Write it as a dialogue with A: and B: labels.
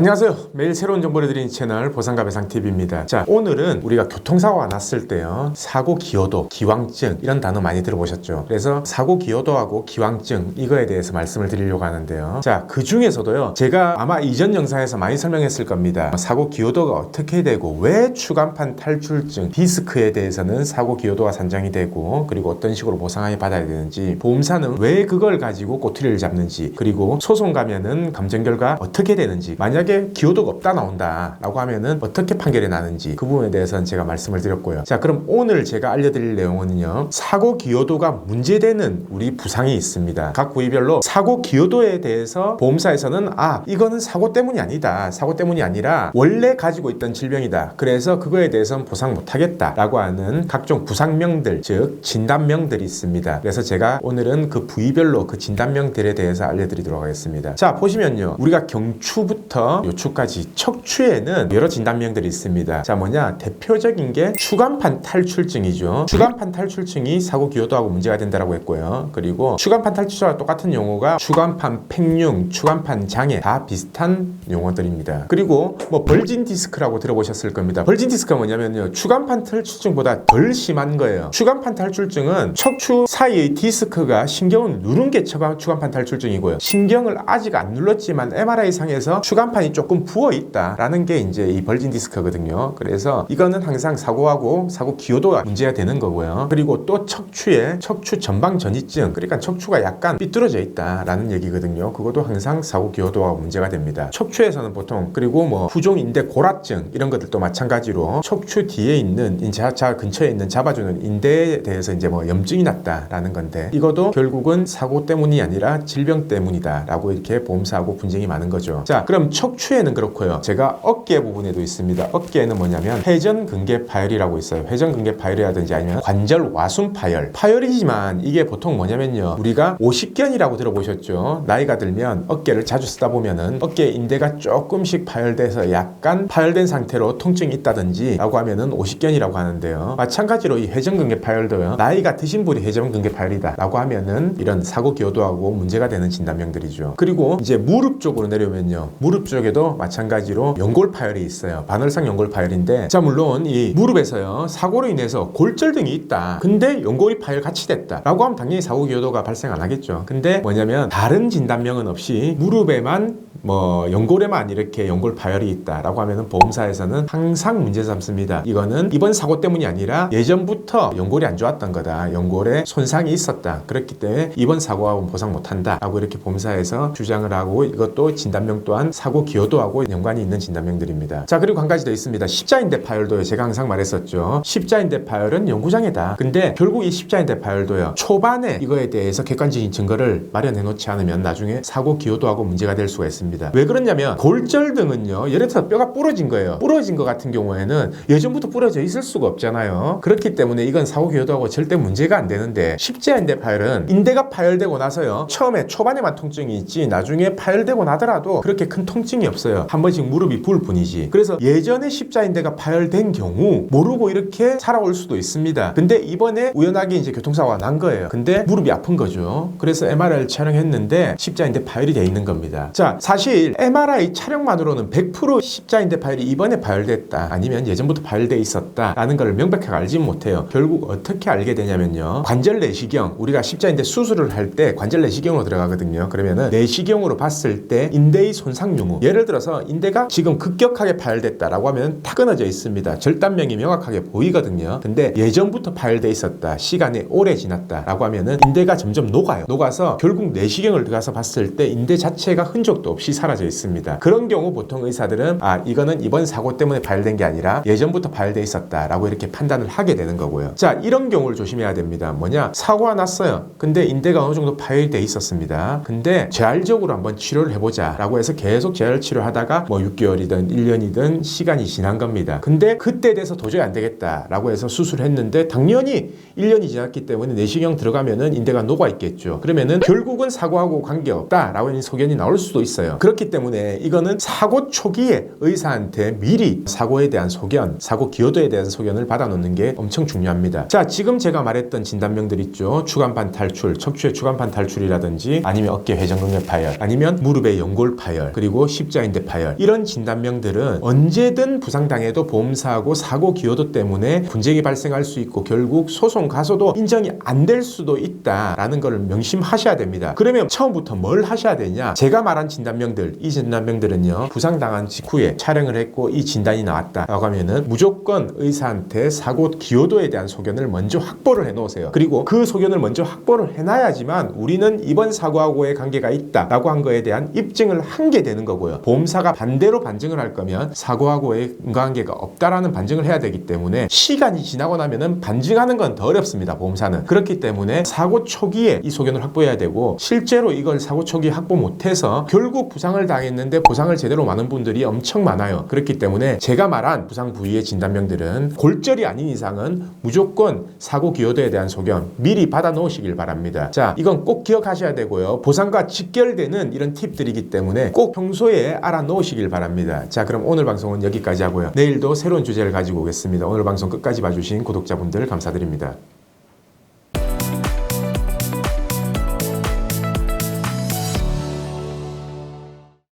A: 안녕하세요. 매일 새로운 정보를 드리는 채널 보상가 배상TV입니다. 자, 오늘은 우리가 교통사고가 났을 때요. 사고 기여도, 기왕증 이런 단어 많이 들어보셨죠? 그래서 사고 기여도하고 기왕증 이거에 대해서 말씀을 드리려고 하는데요. 자, 그 중에서도요. 제가 아마 이전 영상에서 많이 설명했을 겁니다. 사고 기여도가 어떻게 되고 왜 추간판 탈출증, 디스크에 대해서는 사고 기여도가 산정이 되고 그리고 어떤 식으로 보상을 받아야 되는지 보험사는 왜 그걸 가지고 꼬투리를 잡는지 그리고 소송 가면은 감정 결과 어떻게 되는지 만약에 기여도가 없다 나온다 라고 하면은 어떻게 판결이 나는지 그 부분에 대해서는 제가 말씀을 드렸고요. 자 그럼 오늘 제가 알려드릴 내용은요. 사고 기여도가 문제되는 우리 부상이 있습니다. 각 부위별로 사고 기여도에 대해서 보험사에서는 아 이거는 사고 때문이 아니다. 사고 때문이 아니라 원래 가지고 있던 질병이다. 그래서 그거에 대해서는 보상 못하겠다 라고 하는 각종 부상명들 즉 진단명들이 있습니다. 그래서 제가 오늘은 그 부위별로 그 진단명들에 대해서 알려드리도록 하겠습니다. 자 보시면요. 우리가 경추부터 요추까지 척추에는 여러 진단명들이 있습니다. 자 뭐냐? 대표적인 게 추간판 탈출증이죠. 추간판 탈출증이 사고 기여도하고 문제가 된다라고 했고요. 그리고 추간판 탈출증과 똑같은 용어가 추간판 팽융 추간판 장애 다 비슷한 용어들입니다. 그리고 뭐 벌진 디스크라고 들어보셨을 겁니다. 벌진 디스크가 뭐냐면요. 추간판 탈출증보다 덜 심한 거예요. 추간판 탈출증은 척추 사이의 디스크가 신경을 누른 게 추간- 추간판 탈출증이고요. 신경을 아직 안 눌렀지만 MRI 상에서 추간판 이 조금 부어 있다라는 게 이제 이 벌진 디스크거든요. 그래서 이거는 항상 사고하고 사고 기여도가 문제가 되는 거고요. 그리고 또 척추에 척추 전방 전이증 그러니까 척추가 약간 삐뚤어져 있다라는 얘기거든요. 그것도 항상 사고 기여도가 문제가 됩니다. 척추에서는 보통 그리고 뭐 후종 인대 고라증 이런 것들도 마찬가지로 척추 뒤에 있는 인자차 근처에 있는 잡아주는 인대에 대해서 이제 뭐 염증이 났다라는 건데 이것도 결국은 사고 때문이 아니라 질병 때문이다라고 이렇게 보험사하고 분쟁이 많은 거죠. 자, 그럼 척 추에는 그렇고요. 제가 어깨 부분에도 있습니다. 어깨에는 뭐냐면 회전근개 파열이라고 있어요. 회전근개 파열이라든지 아니면 관절 와순 파열. 파열이지만 이게 보통 뭐냐면요. 우리가 오십견이라고 들어보셨죠. 나이가 들면 어깨를 자주 쓰다 보면은 어깨 인대가 조금씩 파열돼서 약간 파열된 상태로 통증이 있다든지 라고 하면은 오십견이라고 하는데요. 마찬가지로 이 회전근개 파열도요. 나이가 드신 분이 회전근개 파열이다 라고 하면은 이런 사고 기여도하고 문제가 되는 진단명들이죠. 그리고 이제 무릎 쪽으로 내려오면요. 무릎 쪽 에도 마찬가지로 연골 파열이 있어요. 반월상 연골 파열인데 자 물론 이 무릎에서요. 사고로 인해서 골절 등이 있다. 근데 연골이 파열 같이 됐다. 라고 하면 당연히 사고 기여도가 발생 안 하겠죠. 근데 뭐냐면 다른 진단명은 없이 무릎에만 뭐 연골에만 이렇게 연골 파열이 있다라고 하면은 보험사에서는 항상 문제 삼습니다. 이거는 이번 사고 때문이 아니라 예전부터 연골이 안 좋았던 거다. 연골에 손상이 있었다. 그렇기 때문에 이번 사고하고 보상 못 한다라고 이렇게 보험사에서 주장을 하고 이것도 진단명 또한 사고 기여도 하고 연관이 있는 진단명들입니다. 자 그리고 한 가지 더 있습니다. 십자인대 파열도요. 제가 항상 말했었죠. 십자인대 파열은 연구장애다. 근데 결국 이 십자인대 파열도요. 초반에 이거에 대해서 객관적인 증거를 마련해 놓지 않으면 나중에 사고 기여도 하고 문제가 될 수가 있습니다. 왜 그러냐면 골절 등은요. 예를 들어서 뼈가 부러진 거예요. 부러진 것 같은 경우에는 예전부터 부러져 있을 수가 없잖아요. 그렇기 때문에 이건 사고 기여도 하고 절대 문제가 안 되는데 십자인대 파열은 인대가 파열되고 나서요. 처음에 초반에만 통증이 있지 나중에 파열되고 나더라도 그렇게 큰 통증이 없어요. 한 번씩 무릎이 부을 뿐이지. 그래서 예전에 십자인대가 파열된 경우 모르고 이렇게 살아올 수도 있습니다. 근데 이번에 우연하게 이제 교통사고가 난 거예요. 근데 무릎이 아픈 거죠. 그래서 MRI를 촬영했는데 십자인대 파열이 돼 있는 겁니다. 자, 사실 MRI 촬영만으로는 100% 십자인대 파열이 이번에 파열됐다. 아니면 예전부터 파열돼 있었다 라는 걸 명백하게 알지 못해요. 결국 어떻게 알게 되냐면요. 관절 내시경, 우리가 십자인대 수술을 할 때 관절 내시경으로 들어가거든요. 그러면은 내시경으로 봤을 때 인대의 손상 유무. 예를 들어서 인대가 지금 급격하게 파열됐다라고 하면 타 끊어져 있습니다. 절단명이 명확하게 보이거든요. 근데 예전부터 파열돼 있었다. 시간이 오래 지났다라고 하면은 인대가 점점 녹아요. 녹아서 결국 내시경을 들어가서 봤을 때 인대 자체가 흔적도 없이 사라져 있습니다. 그런 경우 보통 의사들은 아 이거는 이번 사고 때문에 파열된 게 아니라 예전부터 파열돼 있었다라고 이렇게 판단을 하게 되는 거고요. 자 이런 경우를 조심해야 됩니다. 뭐냐 사고가 났어요. 근데 인대가 어느 정도 파열돼 있었습니다. 근데 재활적으로 한번 치료를 해보자라고 해서 계속 재활 치료하다가 뭐 6개월이든 1년이든 시간이 지난 겁니다. 근데 그때 돼서 도저히 안 되겠다라고 해서 수술을 했는데 당연히 1년이 지났기 때문에 내시경 들어가면은 인대가 녹아 있겠죠. 그러면은 결국은 사고하고 관계없다라고 하는 소견이 나올 수도 있어요. 그렇기 때문에 이거는 사고 초기에 의사한테 미리 사고에 대한 소견, 사고 기여도에 대한 소견을 받아놓는 게 엄청 중요합니다. 자, 지금 제가 말했던 진단명들 있죠. 추간판 탈출, 척추의 추간판 탈출이라든지 아니면 어깨 회전근개 파열, 아니면 무릎의 연골 파열, 그리고 십자인대 파열 이런 진단명들은 언제든 부상당해도 보험사하고 사고 기여도 때문에 분쟁이 발생할 수 있고 결국 소송 가서도 인정이 안 될 수도 있다라는 걸 명심하셔야 됩니다. 그러면 처음부터 뭘 하셔야 되냐? 제가 말한 진단명들, 이 진단명들은요. 부상당한 직후에 촬영을 했고 이 진단이 나왔다라고 하면은 무조건 의사한테 사고 기여도에 대한 소견을 먼저 확보를 해 놓으세요. 그리고 그 소견을 먼저 확보를 해놔야지만 우리는 이번 사고하고의 관계가 있다라고 한 거에 대한 입증을 한 게 되는 거고요. 보험사가 반대로 반증을 할 거면 사고하고의 인과관계가 없다라는 반증을 해야 되기 때문에 시간이 지나고 나면은 반증하는 건 더 어렵습니다. 보험사는 그렇기 때문에 사고 초기에 이 소견을 확보해야 되고 실제로 이걸 사고 초기에 확보 못해서 결국 부상을 당했는데 보상을 제대로 많은 분들이 엄청 많아요. 그렇기 때문에 제가 말한 부상 부위의 진단명들은 골절이 아닌 이상은 무조건 사고 기여도에 대한 소견 미리 받아 놓으시길 바랍니다. 자, 이건 꼭 기억하셔야 되고요. 보상과 직결되는 이런 팁들이기 때문에 꼭 평소 에 알아 놓으시길 바랍니다. 자, 그럼 오늘 방송은 여기까지 하고요. 내일도 새로운 주제를 가지고 오겠습니다. 오늘 방송 끝까지 봐주신 구독자분들 감사드립니다.